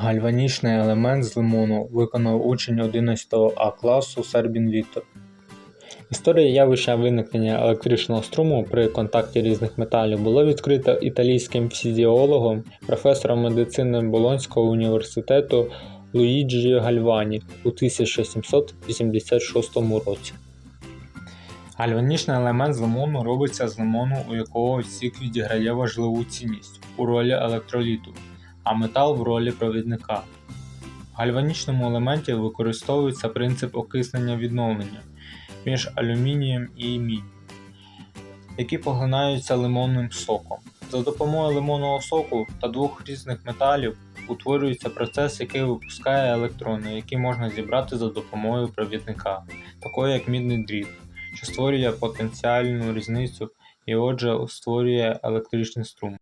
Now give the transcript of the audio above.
Гальванічний елемент з лимону виконав учень 11 А класу Сербін Віктор. Історія явища виникнення електричного струму при контакті різних металів було відкрито італійським фізіологом, професором медицини Болонського університету Луїджі Гальвані у 1786 році. Гальванічний елемент з лимону робиться з лимону, у якого сік відіграє важливу цінність у ролі електроліту, а метал в ролі провідника. В гальванічному елементі використовується принцип окиснення відновлення між алюмінієм і міддю, які поглинаються лимонним соком. За допомогою лимонного соку та двох різних металів утворюється процес, який випускає електрони, які можна зібрати за допомогою провідника, такої як мідний дріт, що створює потенціальну різницю і отже створює електричний струм.